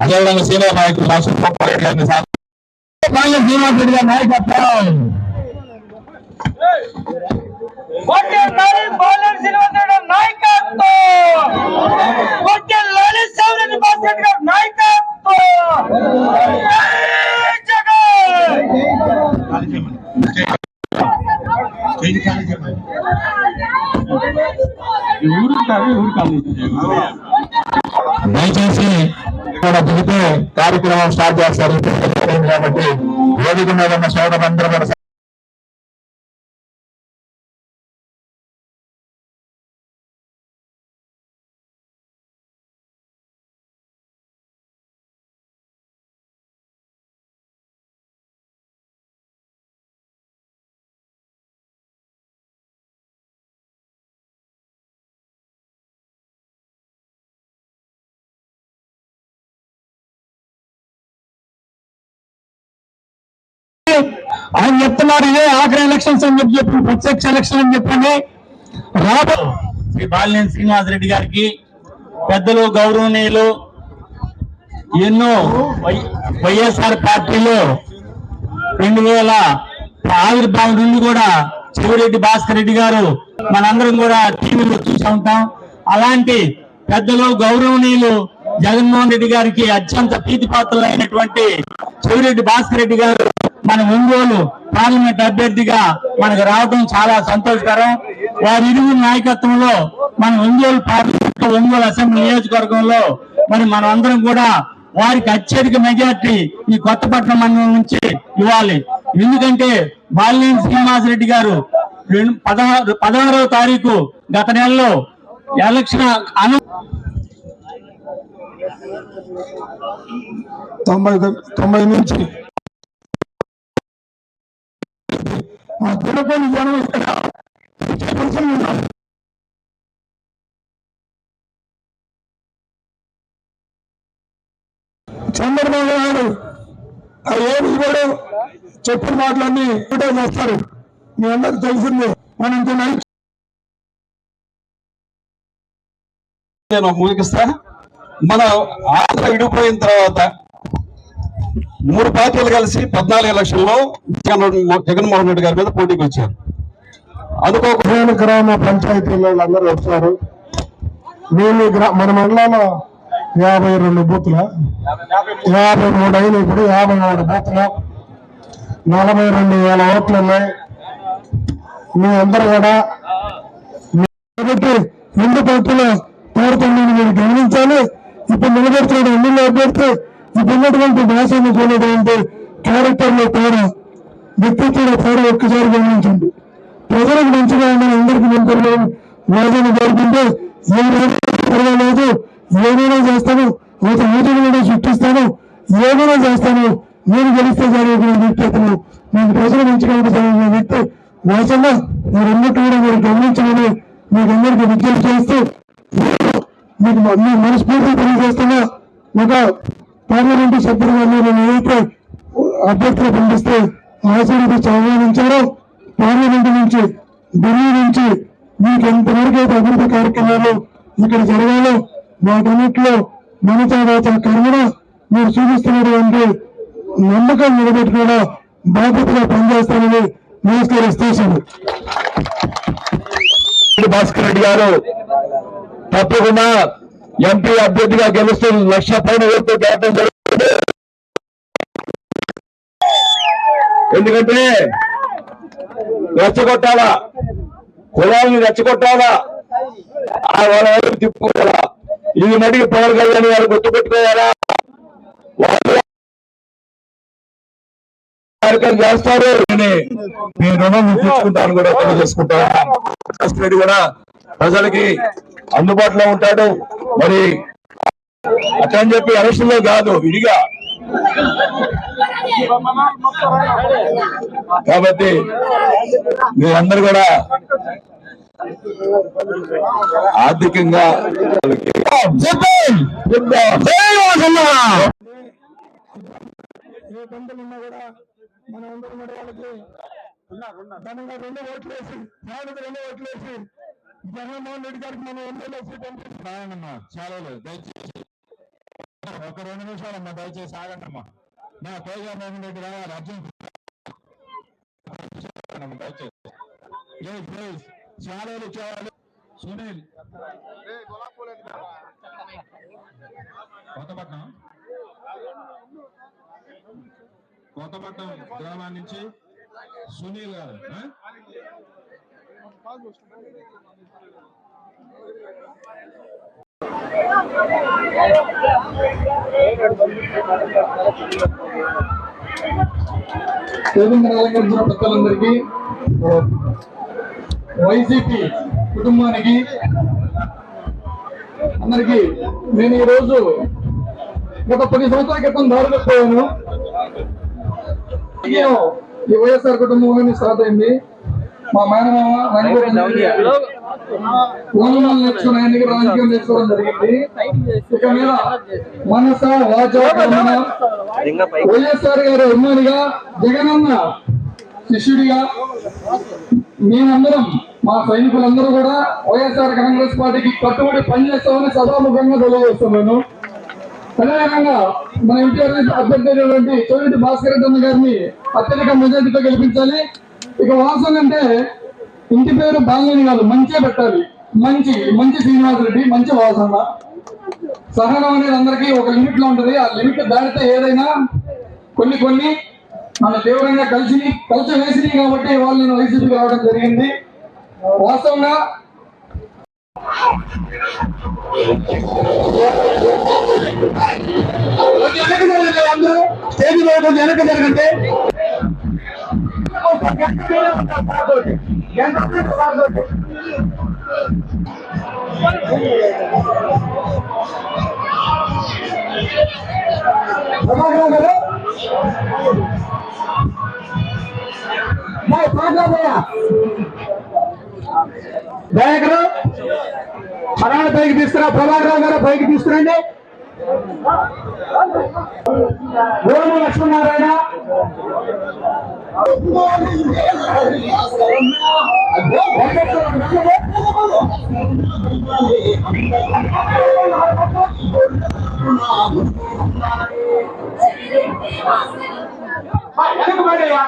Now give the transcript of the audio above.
అదేవిధంగా సీనియర్ నాయకులు రాష్ట్ర రెడ్డి గారిని సా- బాల్య శ్రీనివాస్ రెడ్డి గారి నాయకత్వం కొట్టెల్లాలి దయచేసి దిగితే కార్యక్రమం స్టార్ట్ చేస్తారు. కాబట్టి వేదిక మీద ఉన్న సోదరులందరూ కూడా ఆయన చెప్తున్నారు ఇదే ఆఖరి ఎలక్షన్స్ అని చెప్పి చెప్పి ప్రత్యక్ష ఎలక్షన్ అని చెప్పండి. రాబో శ్రీ బాలినేని శ్రీనివాసరెడ్డి గారికి పెద్దలు గౌరవనీయులు ఎన్నో వైఎస్ఆర్ పార్టీలో రెండు వేల ఆవిర్భావం నుండి కూడా చెవిరెడ్డి భాస్కర్ రెడ్డి గారు మనందరం కూడా టీవీలో చూసి ఉంటాం. అలాంటి పెద్దలు గౌరవనీయులు జగన్మోహన్ రెడ్డి గారికి అత్యంత ప్రీతిపాత్రులైనటువంటి చెవిరెడ్డి భాస్కర్ రెడ్డి గారు మన ఒంగోలు పార్లమెంట్ అభ్యర్థిగా మనకు రావడం చాలా సంతోషకరం. వారి ఇరువురు నాయకత్వంలో మన ఒంగోలు పార్లమెంట్ ఒంగోలు అసెంబ్లీ నియోజకవర్గంలో మరి మనం అందరం కూడా వారికి అత్యధిక మెజార్టీ ఈ కొత్తపట్నం మండలం నుంచి ఇవ్వాలి. ఎందుకంటే బాలినేని శ్రీనివాసరెడ్డి గారు రెండు పదహారు పదహారవ తారీఖు గత నెలలో ఎలక్షన్ అను తొంభై తొంభై నుంచి మా తిరుపతి జనం ఇక్కడ ఉన్నారు. చంద్రబాబు నాయుడు ఆ ఏమి కూడా చెప్పిన మాటలన్నీ ఒకటే చేస్తారు. మీ అందరికి తెలిసింది. మనం కొన్ని నేను ముగిస్తా మన ఆంధ్ర విడిపోయిన తర్వాత మూడు పార్టీలు కలిసి పద్నాలుగు ఎలక్షన్లో జగన్ జగన్మోహన్ రెడ్డి గారి మీద పోటీకి వచ్చారు. అనుకోకుండా గ్రామ పంచాయతీలో అందరూ వచ్చారు మేము మన మండలంలో యాభై రెండు బూతుల యాభై మూడు అయిన ఇప్పుడు యాభై మూడు బూతుల నలభై రెండు వేల ఓట్లు ఉన్నాయి. మీ అందరూ కూడా కాబట్టి రెండు పార్టీలో పోరుతుందని మీరు గమనించాలి. ఇప్పుడు నిలబెడుతున్న ఎమ్మెల్యే అభ్యర్థి. ఇప్పుడు ఉన్నటువంటి భాషను చూడటువంటి క్యారెక్టర్లో తేడా వ్యక్తిత్వంలో తేడా ఒక్కసారి గమనించండి. ప్రజలకు మంచిగా ఉందని అందరికీ మంత్రులు వాదన జరుగుతుంటే ఏ పర్వాలేదు ఏమైనా చేస్తాను ఒక ఊపిరి కూడా సృష్టిస్తాను ఏమైనా చేస్తాను నేను గెలిస్తే జరిగిన వ్యక్తి మీకు ప్రజలు మంచిగా జరిగిన వ్యక్తి వాసంగా మీరన్నిటి కూడా మీరు గమనించమని మీకు అందరికీ విజ్ఞప్తి చేస్తూ మీకు మీ మనస్ఫూర్తి తెలియజేస్తున్నా. ఒక పార్లమెంటు సభ్యులుగా మీరు ఏదైతే అభ్యర్థులు పంపిస్తే ఆశీర్వదించి ఆహ్వానించారో. పార్లమెంట్ నుంచి ఢిల్లీ నుంచి మీకు ఎంతవరకు అయితే అభివృద్ధి కార్యక్రమాలు ఇక్కడ జరగాలో వాటన్నిటిలో మనతో వాచ కర్మణ మీరు చూపిస్తున్నటువంటి నమ్మకం నిలబెట్టుకోవడం బాధ్యతగా పనిచేస్తానని నమస్కరిస్తాను భాస్కర్ రెడ్డి గారు తప్పకుండా ఎంపీ అభ్యర్థిగా గెలుస్తూ లక్ష పైన వరకు కేటం జరుగుతుంది. ఎందుకంటే రెచ్చగొట్టాలా? కులాన్ని రెచ్చగొట్టాలా? వాళ్ళ వైపు తిప్పుకోవాలా? ఇది మటుకు పవన్ కళ్యాణ్ గారు గుర్తుపెట్టుకోవాలా? వాళ్ళు కార్యక్రమం చేస్తారు. అని మీ రుణం తీసుకుంటాను కూడా తెలియజేసుకుంటాను కూడా ప్రజలకి అందుబాటులో ఉంటాడు మరి అట్లా చెప్పి అరెస్టులో కాదు విడిగా కాబట్టి మీరందరూ కూడా ఆర్థికంగా ఏ బంధువులు ఉన్నా కూడా మన అందరం వాళ్ళకి రెండు ఓట్లు వేసి రెండు ఓట్లు వేసి జగన్మోహన్ రెడ్డి గారికి మనం ఎమ్మెల్యే సీట్ పంపిస్తున్నామమ్మా చాలా లేదు దయచేసి. ఒక రెండు నిమిషాలమ్మా దయచేసి ఆగండమ్మా. నా పైగా మోహన్ రెడ్డి రావాలి అర్జున్ దయచేసి. ప్లీజ్ చాలా సునీల్. కొత్తపట్నం. కొత్తపట్నం గ్రామాన్ని నుంచి సునీల్ గారు ఆ? అలంకరించిన వైసీపీ కుటుంబానికి అందరికి నేను ఈరోజు గత పది సంవత్సరాల క్రితం దారులు పోయాను ఈ వైఎస్ఆర్ కుటుంబంలోనే స్టార్ట్ అయింది మా మేనమామ ఓనమాలు రాజకీయం నేర్చుకోవడం జరిగింది. ఇక మీద మనస వాచ వైఎస్ఆర్ గారి అభిమానిగా జగనన్న శిష్యుడిగా మేమందరం మా సైనికులందరూ కూడా వైఎస్ఆర్ కాంగ్రెస్ పార్టీకి కట్టుబడి పనిచేస్తామని సభాముఖంగా తెలియజేస్తున్నాను. అదేవిధంగా మన ఎన్టీఆర్ అభ్యర్థి అయినటువంటి చోటి భాస్కర్ రెడ్డి గారిని అత్యధిక మెజార్టీతో గెలిపించాలి. ఇక వాసన అంటే ఇంటి పేరు బాలని కాదు మంచే పెట్టాలి. మంచి మంచి శ్రీనివాస్ రెడ్డి మంచి వాసన. సహనం అనేది అందరికీ ఒక లిమిట్లో ఉంటది. ఆ లిమిట్ దాటితే ఏదైనా కొన్ని కొన్ని మన తీవ్రంగా కలిసి కలిసి వేసినాయి కాబట్టి వాళ్ళు నేను వైసీపీకి రావడం జరిగింది. వాస్తవంగా కొంచెం వెనక జరగండి. అందరూ స్టేజ్ మీద కొంచెం వెనక్కి జరగండి గారు పైకి తీసుకురండి. దయాకరు పరాణ పైకి తీసుకురా ప్రభాకర్ గారు పైకి తీసుకురండి గోము లక్ష్మీనారాయణ వెనకబడయ్యా